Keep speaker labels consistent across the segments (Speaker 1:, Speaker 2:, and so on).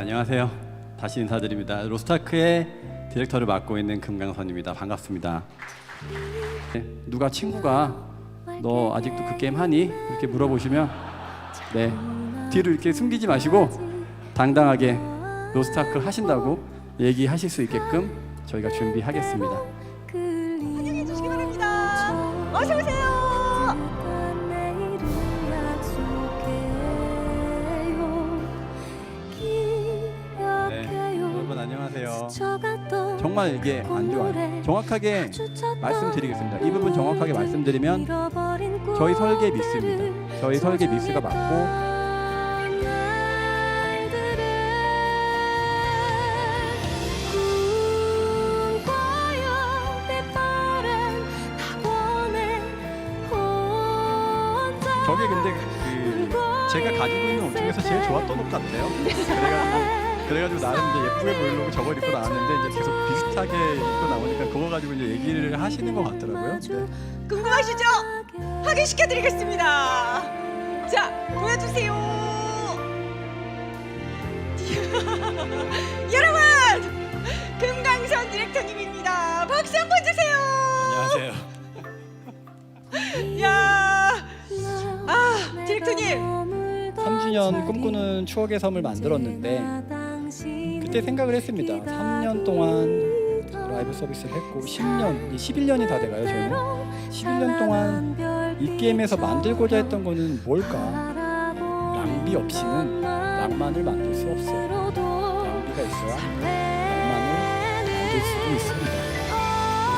Speaker 1: 안녕하세요. 다시 인사드립니다. 로스타크의 디렉터를 맡고 있는 금강선입니다. 반갑습니다. 네, 누가 친구가 너 아직도 그 게임 하니? 이렇게 물어보시면 네 뒤를 이렇게 숨기지 마시고 당당하게 로스타크 하신다고 얘기하실 수 있게끔 저희가 준비하겠습니다.
Speaker 2: 환영해 주시기 바랍니다. 어서 오세요.
Speaker 1: 안녕하세요.
Speaker 3: 정말
Speaker 1: 이게 안 좋아요. 정확하게 말씀드리겠습니다. 이 부분 정확하게 말씀드리면 저희 설계 미스입니다. 저희 설계 미스가 맞고 저게 근데 그 제가 가지고 있는 옷 중에서 제일 좋았던 옷 같아요. 그래가지고 그래가지고 나름 이제 예쁘게 보이려고 저걸 입고 나왔는데 이제 계속 비슷하게 입고 나오니까 그거 가지고 이제 얘기를 하시는 것 같더라고요. 네.
Speaker 2: 궁금하시죠? 확인시켜 드리겠습니다. 자, 보여주세요. 여러분, 금강선 디렉터님입니다. 박수 한 번 주세요.
Speaker 1: 안녕하세요.
Speaker 2: 야, 아, 디렉터님.
Speaker 1: 3주년 꿈꾸는 추억의 섬을 만들었는데 그때 생각을 했습니다. 3년 동안 라이브 서비스를 했고 10년, 11년이 다 돼가요 저희는. 11년 동안 이 게임에서 만들고자 했던 거는 뭘까? 낭비 없이는 낭만을 만들 수 없어요. 낭비가 있어야 낭만을 만들 수도 있습니다.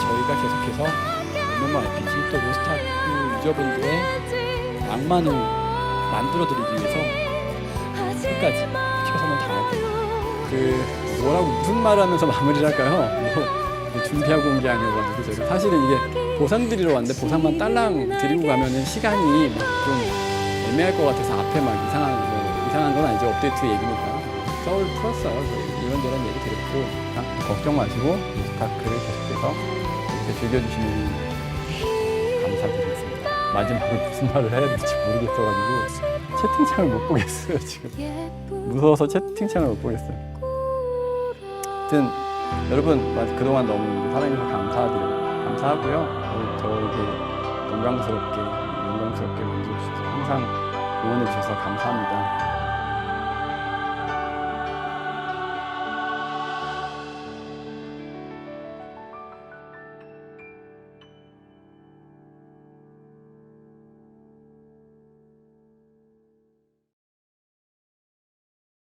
Speaker 1: 저희가 계속해서 MMO RPG 또 로스타크 유저분들의 낭만을 만들어드리기 위해서 끝까지 그 뭐라고 무슨 말을 하면서 마무리를 할까요? 뭐 준비하고 온 게 아니어가지고 저희가 사실은 이게 보상 드리러 왔는데 보상만 딸랑 드리고 가면은 시간이 막좀 애매할 것 같아서 앞에 막 이상한 뭐 이상한 건 아니죠. 업데이트 얘기니까. 썰을 풀었어요 저희 이런저런 얘기 드렸고. 아, 걱정 마시고 스타크를 계속해서 이렇게 즐겨주시면 감사드리겠습니다. 마지막으로 무슨 말을 해야 될지 모르겠어가지고 채팅창을 못 보겠어요 지금. 무서워서 채팅창을 못 보겠어요. 하여튼 여러분 맞- 그동안 너무 사랑해주셔서 감사드려요. 감사하고요. 저에게 영광스럽게 영광스럽게 만들어 주셔서 항상 응원해 주셔서 감사합니다.